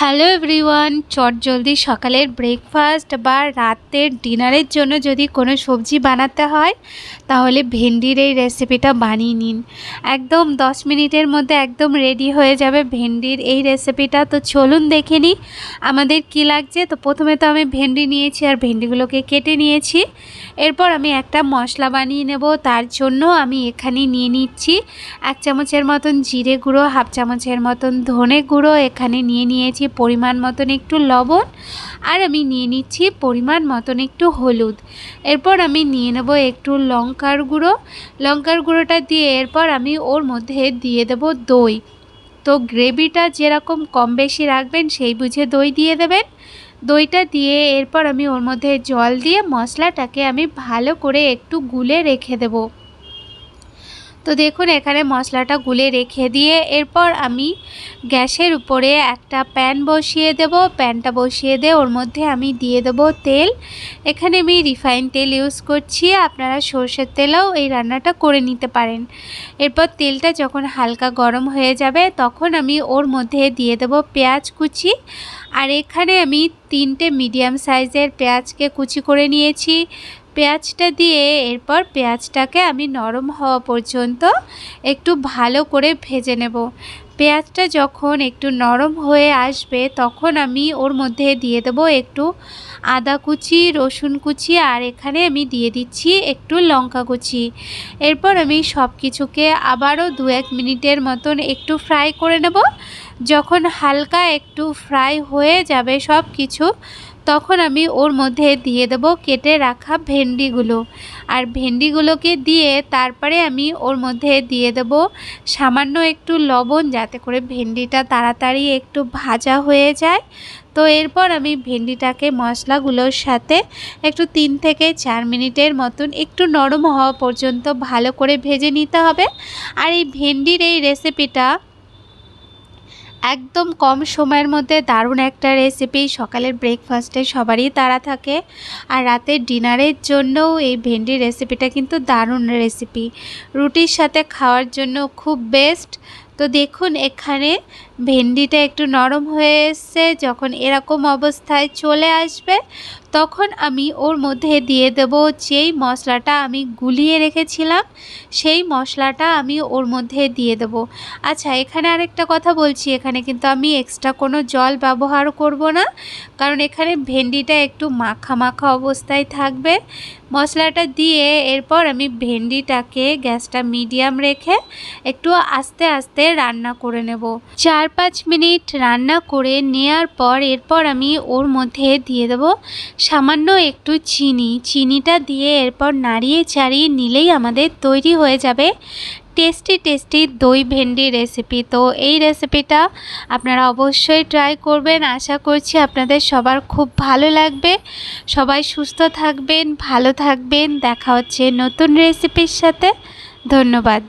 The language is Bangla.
হ্যালো এভরিওয়ান চট জলদি সকালের ব্রেকফাস্ট বা রাতের ডিনারের জন্য যদি কোনো সবজি বানাতে হয়, তাহলে ভেন্ডির এই রেসিপিটা বানিয়ে নিন। একদম দশ মিনিটের মধ্যে একদম রেডি হয়ে যাবে ভেন্ডির এই রেসিপিটা তো চলুন দেখে নিই আমাদের কি লাগছে। তো প্রথমে তো আমি ভেন্ডি নিয়েছি আর ভেন্ডিগুলোকে কেটে নিয়েছি। এরপর আমি একটা মশলা বানিয়ে নেব। তার জন্য আমি এখানে নিয়ে নিচ্ছি এক চামচের মতন জিরে গুঁড়ো, হাফ চামচের মতন ধনে গুঁড়ো এখানে নিয়ে নিয়েছি। পরিমাণ মতন একটু লবণ আর আমি নিয়ে নিচ্ছি পরিমাণ মতন একটু হলুদ। এরপর আমি নিয়ে নেব একটু লঙ্কার গুঁড়ো। লঙ্কার গুঁড়োটা দিয়ে এরপর আমি ওর মধ্যে দিয়ে দেব দই। তো গ্রেভিটা যেরকম কম বেশি রাখবেন, সেই বুঝে দই দিয়ে দেবেন। দইটা দিয়ে এরপর আমি ওর মধ্যে জল দিয়ে মশলাটাকে আমি ভালো করে একটু গুলে রেখে দেবো। তো দেখুন, এখানে মশলাটা গুলে রেখে দিয়ে এরপর আমি গ্যাসের উপরে একটা প্যান বসিয়ে দেব। প্যানটা বসিয়ে দিয়ে ওর মধ্যে আমি দিয়ে দেব তেল। এখানে আমি রিফাইন তেল ইউজ করছি। আপনারা সর্ষের তেলেও এই রান্নাটা করে নিতে পারেন। এরপর তেলটা যখন হালকা গরম হয়ে যাবে, তখন আমি ওর মধ্যে দিয়ে দেব পেঁয়াজ কুচি। আর এখানে আমি তিনটে মিডিয়াম সাইজের পেঁয়াজকে কুচি করে নিয়েছি। পেঁয়াজটা দিয়ে এরপর পেঁয়াজটাকে আমি নরম হওয়া পর্যন্ত একটু ভালো করে ভেজে নেব। পেঁয়াজটা যখন একটু নরম হয়ে আসবে তখন আমি ওর মধ্যে দিয়ে দেব একটু আদা কুচি, রসুন কুচি আর এখানে আমি দিয়ে দিচ্ছি একটু লঙ্কা কুচি। এরপর আমি সব কিছুকে আবারও দু এক মিনিটের মতন একটু ফ্রাই করে নেব। যখন হালকা একটু ফ্রাই হয়ে যাবে সব কিছু তখন আমি ওর মধ্যে দিয়ে দেব কেটে রাখা ভেন্ডিগুলো। আর ভেন্ডিগুলোকে দিয়ে তারপরে আমি ওর মধ্যে দিয়ে দেব সামান্য একটু লবণ যাতে করে ভেন্ডিটা তাড়াতাড়ি একটু ভাজা হয়ে যায়। তো এরপর আমি ভেন্ডিটাকে মশলাগুলোর সাথে একটু তিন থেকে চার মিনিটের মতন একটু নরম হওয়া পর্যন্ত ভালো করে ভেজে নিতে হবে। আর এই ভেন্ডির এই রেসিপিটা একদম কম সময়ের মধ্যে দারুণ একটা রেসিপি সকালের ব্রেকফাস্টে সবারই তারা থাকে। আর রাতের ডিনারের জন্যও এই ভেন্ডি রেসিপিটা কিন্তু দারুণ রেসিপি রুটির সাথে খাওয়ার জন্য খুব বেস্ট তো দেখুন, এখানে ভেন্ডিটা একটু নরম হয়ে এসছে। যখন এরকম অবস্থায় চলে আসবে তখন আমি ওর মধ্যে দিয়ে দেব যেই মশলাটা আমি গুলিয়ে রেখেছিলাম, সেই মশলাটা আমি ওর মধ্যে দিয়ে দেব। আচ্ছা এখানে আরেকটা কথা বলছি, এখানে কিন্তু আমি এক্সট্রা কোনো জল ব্যবহার করব না, কারণ এখানে ভেন্ডিটা একটু মাখা মাখা অবস্থায় থাকবে। মশলাটা দিয়ে এরপর আমি ভেন্ডিটাকে গ্যাসটা মিডিয়াম রেখে একটু আস্তে আস্তে রান্না করে নেব। চার পাঁচ মিনিট রান্না করে নেওয়ার পর এরপর আমি ওর মধ্যে দিয়ে দেব সামান্য একটু চিনি, চিনিটা দিয়ে এরপর নাড়িয়ে চাড়িয়ে নিলেই আমাদের তৈরি হয়ে যাবে টেস্টি টেস্টি দই ভেন্ডি রেসিপি তো এই রেসিপিটা আপনারা অবশ্যই ট্রাই করবেন। আশা করছি আপনাদের সবার খুব ভালো লাগবে। সবাই সুস্থ থাকবেন, ভালো থাকবেন। দেখা হচ্ছে নতুন রেসিপির সাথে। ধন্যবাদ।